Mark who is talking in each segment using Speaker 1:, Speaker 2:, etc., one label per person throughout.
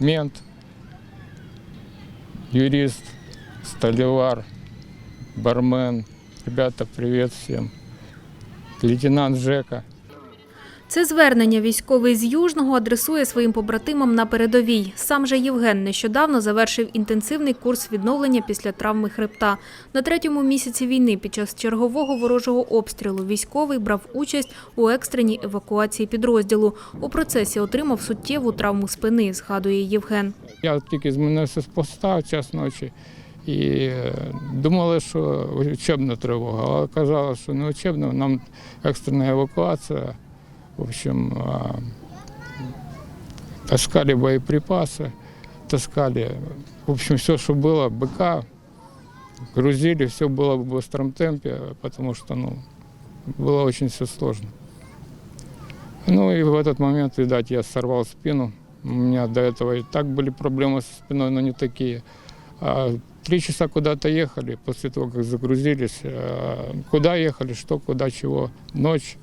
Speaker 1: мент, юрист, столевар, бармен. Ребята, привет всем. Лейтенант Жека.
Speaker 2: Це звернення військовий з Южного адресує своїм побратимам на передовій. Сам же Євген нещодавно завершив інтенсивний курс відновлення після травми хребта. На третьому місяці війни під час чергового ворожого обстрілу військовий брав участь у екстреній евакуації підрозділу. У процесі отримав суттєву травму спини, згадує Євген.
Speaker 1: Я тільки змінився з поста час ночі і е, думали, що учебна тривога, але оказалось, що не учебна, нам екстрена евакуація. В общем, а, таскали боеприпасы, таскали, в общем, все, что было, БК, грузили, все было в быстром темпе, потому что, ну, было очень все сложно. Ну и в этот момент, видать, я сорвал спину. У меня до этого и так были проблемы со спиной, но не такие. А три часа куда-то ехали, после того, как загрузились. а, Куда ехали, что, куда, чего. Ночь.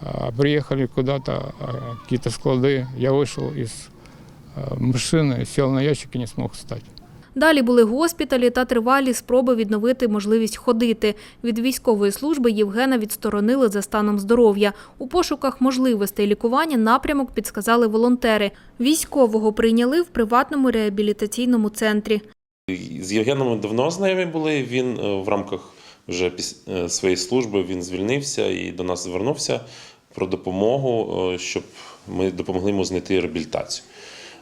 Speaker 1: А, Приехали куда-то, а, какие-то склады. Я вышел из а, машины, сел на ящик и не смог встать.
Speaker 2: Далі були госпіталі та тривалі спроби відновити можливість ходити. Від військової служби Євгена відсторонили за станом здоров'я. У пошуках можливостей лікування напрямок підсказали волонтери. Військового прийняли в приватному реабілітаційному центрі.
Speaker 3: З Євгеном ми давно знайомі були. Він е, в рамках вже піс- е, своєї служби він звільнився і до нас звернувся про допомогу, е, щоб ми допомогли йому знайти реабілітацію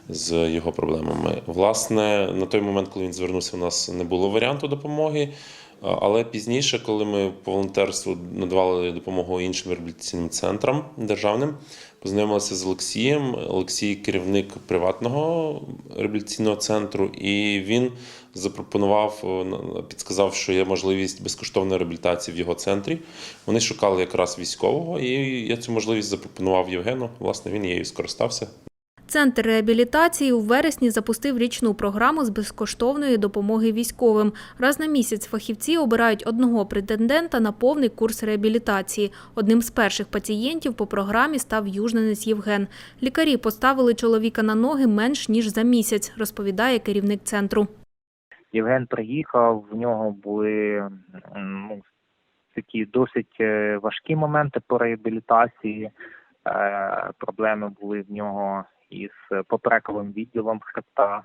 Speaker 3: з його проблемами. Власне, на той момент, коли він звернувся, у нас не було варіанту допомоги. Але пізніше, коли ми по волонтерству надавали допомогу іншим реабілітаційним центрам державним, познайомилися з Олексієм. Олексій керівник приватного реабілітаційного центру, і він запропонував, підсказав, що є можливість безкоштовної реабілітації в його центрі. Вони шукали якраз військового, і я цю можливість запропонував Євгену. Власне, він її скористався.
Speaker 2: Центр реабілітації у вересні запустив річну програму з безкоштовної допомоги військовим. Раз на місяць фахівці обирають одного претендента на повний курс реабілітації. Одним з перших пацієнтів по програмі став южненець Євген. Лікарі поставили чоловіка на ноги менш ніж за місяць, розповідає керівник центру.
Speaker 4: Євген приїхав, в нього були ну, такі досить е, важкі моменти по реабілітації. Е, Проблеми були в нього із поперековим відділом хребта.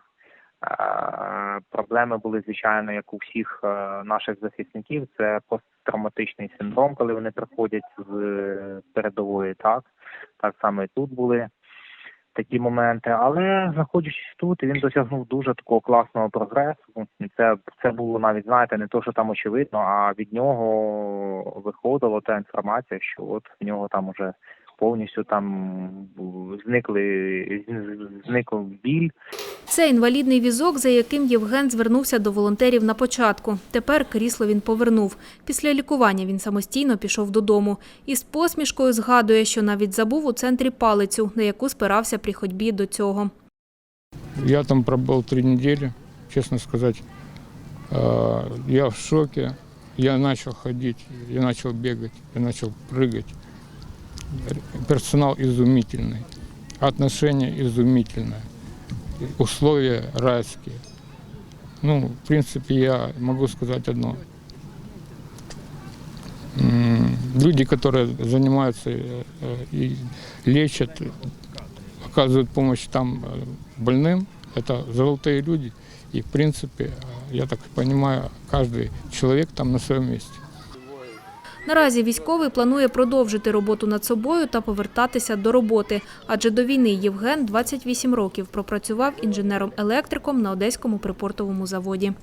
Speaker 4: Е, Проблеми були, звичайно, як у всіх е, наших захисників. Це посттравматичний синдром, коли вони приходять з е, передової. Так, так само і тут були такі моменти. Але знаходячись тут, він досягнув дуже такого класного прогресу. Це це було навіть знаєте, не то, що там очевидно, а від нього виходила та інформація, що от в нього там уже повністю там зникли зник біль.
Speaker 2: Це інвалідний візок, за яким Євген звернувся до волонтерів на початку. Тепер крісло він повернув. Після лікування він самостійно пішов додому. І з посмішкою згадує, що навіть забув у центрі палицю, на яку спирався при ходьбі до цього.
Speaker 1: Я там пробыл три недели, честно сказать. Э, Я в шоке. Я начал ходить, я начал бегать, я начал прыгать. Персонал изумительный, отношения изумительные, условия райские. Ну, в принципе, я могу сказать одно. Люди, которые занимаются э, и лечат, оказывают помощь там э, больным, это золотые люди. И, в принципе, э, я так понимаю, каждый человек там на своем месте.
Speaker 2: Наразі військовий планує продовжити роботу над собою та повертатися до роботи. Адже до війни Євген 28 років пропрацював інженером-електриком на одеському припортовому заводі.